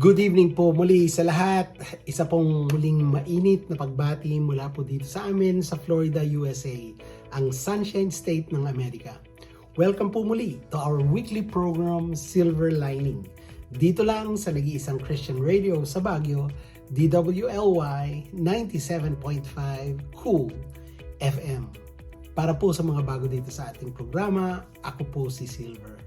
Good evening po muli sa lahat. Isa pong muling mainit na pagbati mula po dito sa amin sa Florida, USA, ang Sunshine State ng Amerika. Welcome po muli to our weekly program Silver Lining. Dito lang sa nag-iisang Christian radio sa Baguio, DWLY 97.5 Cool FM. Para po sa mga bago dito sa ating programa, ako po si Silver.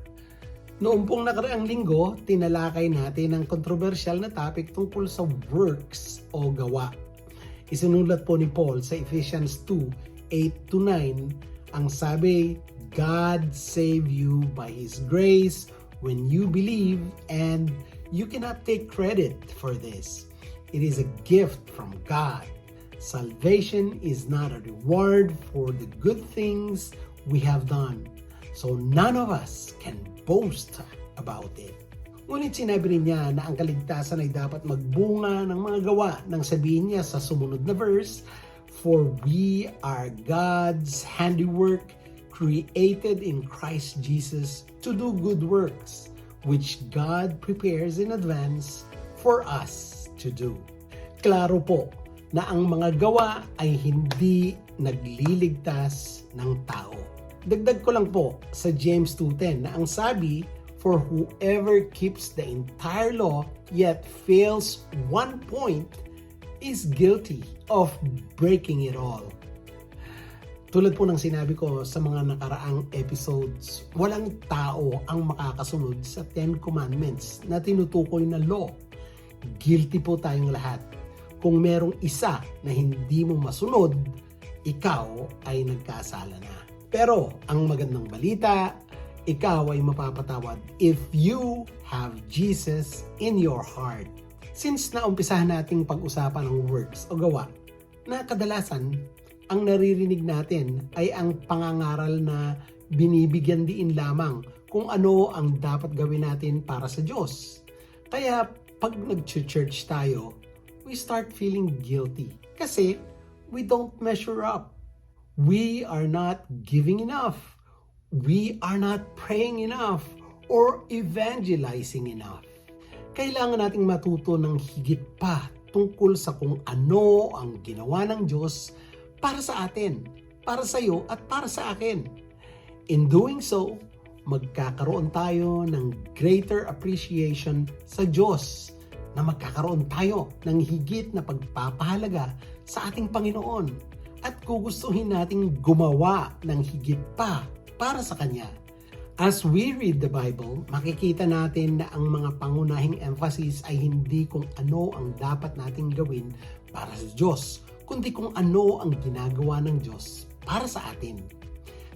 Noong pong nakaraang linggo, tinalakay natin ang kontrobersyal na topic tungkol sa works o gawa. Isinulat po ni Paul sa Ephesians 2, 8 to 9, ang sabi, God save you by His grace when you believe and you cannot take credit for this. It is a gift from God. Salvation is not a reward for the good things we have done. So none of us can boast about it. Ngunit sinabi rin niya na ang kaligtasan ay dapat magbunga ng mga gawa nang sabihin niya sa sumunod na verse, For we are God's handiwork, created in Christ Jesus to do good works, which God prepares in advance for us to do. Klaro po na ang mga gawa ay hindi nagliligtas ng tao. Dagdag ko lang po sa James 2.10 na ang sabi, For whoever keeps the entire law yet fails one point is guilty of breaking it all. Tulad po ng sinabi ko sa mga nakaraang episodes, walang tao ang makakasunod sa Ten Commandments na tinutukoy na law. Guilty po tayong lahat. Kung merong isa na hindi mo masunod, ikaw ay nagkasala na. Pero ang magandang balita, ikaw ay mapapatawad if you have Jesus in your heart. Since naumpisahan nating pag-usapan ng works o gawa, na kadalasan ang naririnig natin ay ang pangangaral na binibigyan diin lamang kung ano ang dapat gawin natin para sa Diyos. Kaya pag nag-church tayo, we start feeling guilty kasi we don't measure up. We are not giving enough. We are not praying enough or evangelizing enough. Kailangan nating matuto ng higit pa tungkol sa kung ano ang ginawa ng Diyos para sa atin, para sa iyo at para sa akin. In doing so, magkakaroon tayo ng greater appreciation sa Diyos na magkakaroon tayo ng higit na pagpapahalaga sa ating Panginoon at gugustuhin nating gumawa ng higit pa para sa Kanya. As we read the Bible, makikita natin na ang mga pangunahing emphasis ay hindi kung ano ang dapat nating gawin para sa Diyos, kundi kung ano ang ginagawa ng Diyos para sa atin.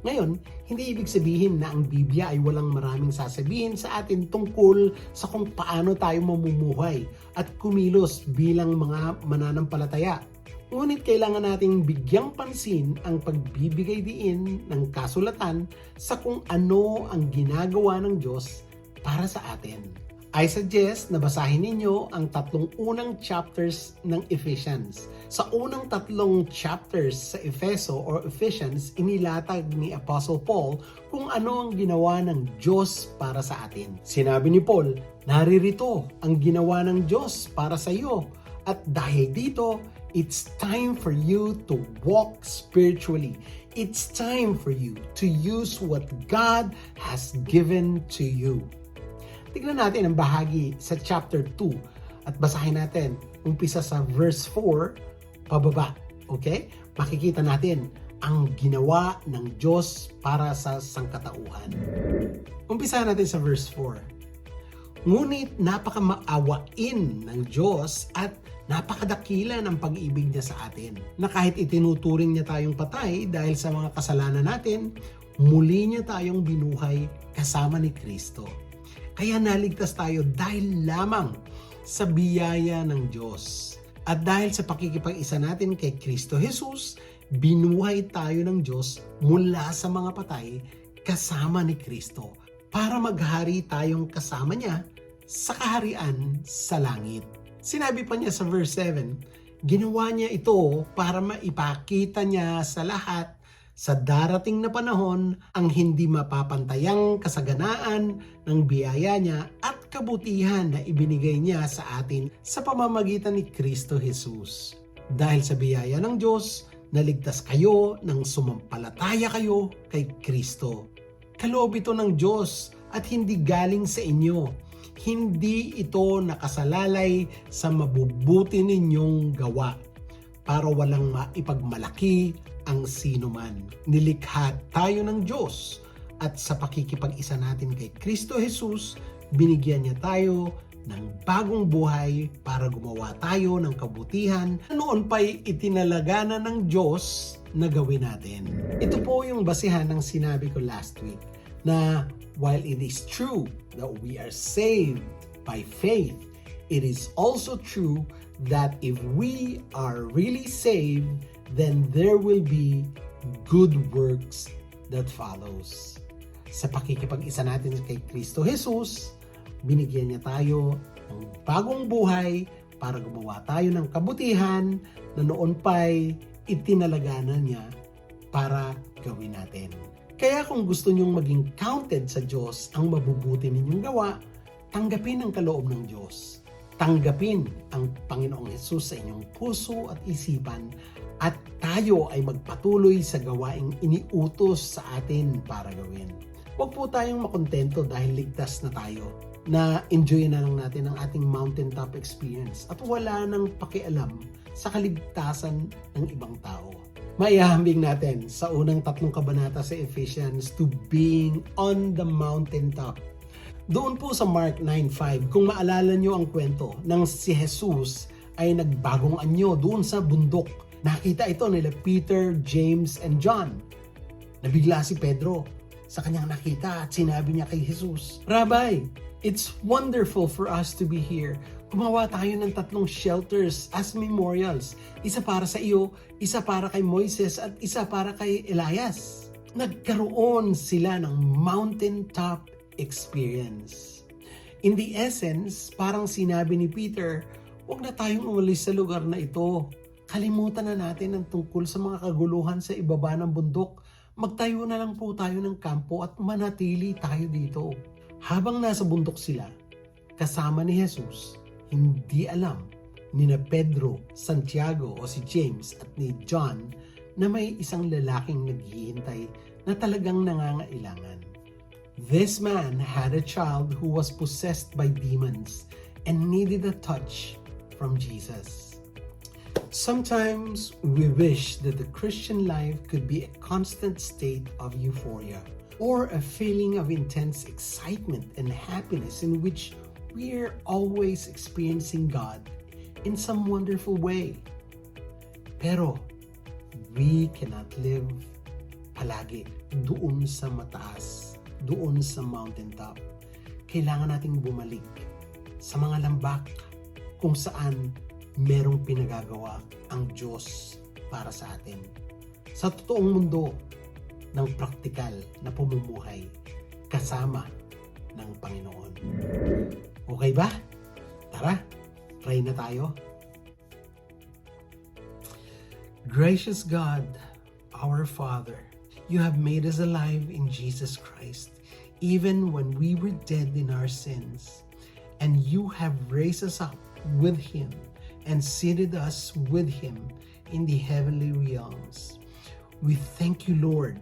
Ngayon, hindi ibig sabihin na ang Biblia ay walang maraming sasabihin sa atin tungkol sa kung paano tayo mamumuhay at kumilos bilang mga mananampalataya. Ngunit kailangan nating bigyang pansin ang pagbibigay diin ng kasulatan sa kung ano ang ginagawa ng Diyos para sa atin. I suggest na basahin ninyo ang tatlong unang chapters ng Ephesians. Sa unang tatlong chapters sa Efeso or Ephesians, inilatag ni Apostle Paul kung ano ang ginawa ng Diyos para sa atin. Sinabi ni Paul, naririto ang ginawa ng Diyos para sa iyo. At dahil dito, it's time for you to walk spiritually. It's time for you to use what God has given to you. Tignan natin ang bahagi sa chapter 2 at basahin natin umpisa sa verse 4 pababa. Okay? Makikita natin ang ginawa ng Diyos para sa sangkatauhan. Umpisa natin sa verse 4. Ngunit napakamaawain ng Diyos at napakadakila ng pag-ibig niya sa atin na kahit itinuturing niya tayong patay dahil sa mga kasalanan natin, muli niya tayong binuhay kasama ni Kristo. Kaya naligtas tayo dahil lamang sa biyaya ng Diyos. At dahil sa pakikipag-isa natin kay Kristo Jesus, binuhay tayo ng Diyos mula sa mga patay kasama ni Kristo para maghari tayong kasama niya sa kaharian sa langit. Sinabi pa niya sa verse 7, ginawa niya ito para maipakita niya sa lahat sa darating na panahon ang hindi mapapantayang kasaganaan ng biyaya niya at kabutihan na ibinigay niya sa atin sa pamamagitan ni Kristo Jesus. Dahil sa biyaya ng Diyos, naligtas kayo nang sumampalataya kayo kay Kristo. Kaloob ito ng Diyos at hindi galing sa inyo. Hindi ito nakasalalay sa mabubuti ninyong gawa para walang maipagmalaki ang sino man. Nilikha tayo ng Diyos at sa pakikipag-isa natin kay Kristo Jesus, binigyan niya tayo ng bagong buhay para gumawa tayo ng kabutihan na noon pa'y itinalaga na ng Diyos na gawin natin. Ito po yung basihan ng sinabi ko last week na while it is true that we are saved by faith, it is also true that if we are really saved, then there will be good works that follows. Sa pakikipag-isa natin kay Kristo Jesus, binigyan niya tayo ng bagong buhay para gumawa tayo ng kabutihan na noon pa'y itinalagana niya para gawin natin. Kaya kung gusto niyong maging counted sa Diyos ang mabubuti ninyong gawa, tanggapin ang kaloob ng Diyos. Tanggapin ang Panginoong Yesus sa inyong puso at isipan at tayo ay magpatuloy sa gawaing iniutos sa atin para gawin. Huwag po tayong makontento dahil ligtas na tayo na enjoy na lang natin ang ating mountaintop experience at wala nang pakialam sa kaligtasan ng ibang tao. Maihahambing natin sa unang tatlong kabanata sa Ephesians to being on the mountaintop. Doon po sa Mark 9.5, kung maalala nyo ang kwento ng si Jesus ay nagbagong anyo doon sa bundok. Nakita ito nila Peter, James, and John. Nabigla si Pedro sa kanyang nakita at sinabi niya kay Jesus, Rabbi, it's wonderful for us to be here. Gumawa tayo ng tatlong shelters as memorials. Isa para sa iyo, isa para kay Moises at isa para kay Elias. Nagkaroon sila ng mountaintop experience. In the essence, parang sinabi ni Peter, huwag na tayong umalis sa lugar na ito. Kalimutan na natin ang tungkol sa mga kaguluhan sa ibaba ng bundok. Magtayo na lang po tayo ng kampo at manatili tayo dito. Habang nasa bundok sila, kasama ni Jesus, hindi alam ni na Pedro, Santiago o si James at ni John na may isang lalaking naghihintay na talagang nangangailangan. This man had a child who was possessed by demons and needed a touch from Jesus. Sometimes we wish that the Christian life could be a constant state of euphoria or a feeling of intense excitement and happiness in which we're always experiencing God in some wonderful way. Pero we cannot live palagi doon sa mataas, doon sa mountaintop. Kailangan nating bumalik sa mga lambak kung saan merong pinagagawa ang Diyos para sa atin. Sa totoong mundo ng praktikal na pumumuhay kasama ng Panginoon. Okay ba? Tara, pray na tayo. Gracious God, our Father, you have made us alive in Jesus Christ, even when we were dead in our sins. And you have raised us up with Him and seated us with Him in the heavenly realms. We thank you, Lord,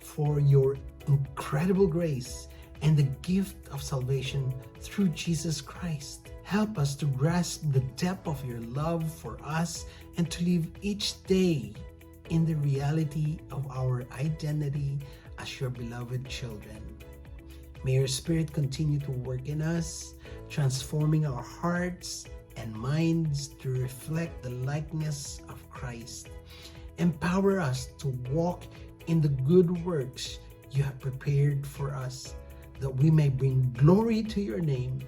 for your incredible grace and the gift of salvation through Jesus Christ. Help us to grasp the depth of your love for us and to live each day in the reality of our identity as your beloved children. May your Spirit continue to work in us, transforming our hearts and minds to reflect the likeness of Christ. Empower us to walk in the good works you have prepared for us, that we may bring glory to your name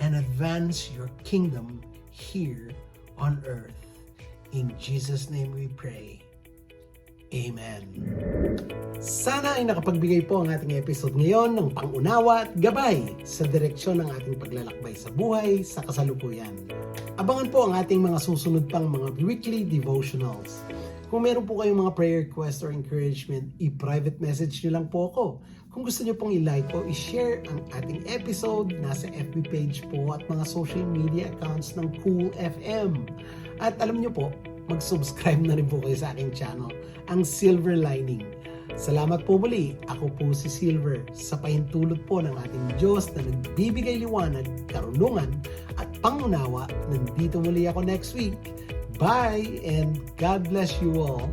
and advance your kingdom here on earth. In Jesus' name we pray. Amen. Sana ay nakapagbigay po ang ating episode ngayon ng pangunawa at gabay sa direksyon ng ating paglalakbay sa buhay sa kasalukuyan. Abangan po ang ating mga susunod pang mga weekly devotionals. Kung meron po kayong mga prayer request or encouragement, i-private message nyo lang po ako. Kung gusto nyo pong i-like o i-share ang ating episode, nasa FB page po at mga social media accounts ng Cool FM. At alam nyo po, mag-subscribe na rin po kayo sa aking channel, ang Silver Lining. Salamat po muli. Ako po si Silver sa pahintulot po ng ating Diyos na nagbibigay liwanag, karunungan at pangunawa. Nandito muli ako next week. Bye and God bless you all.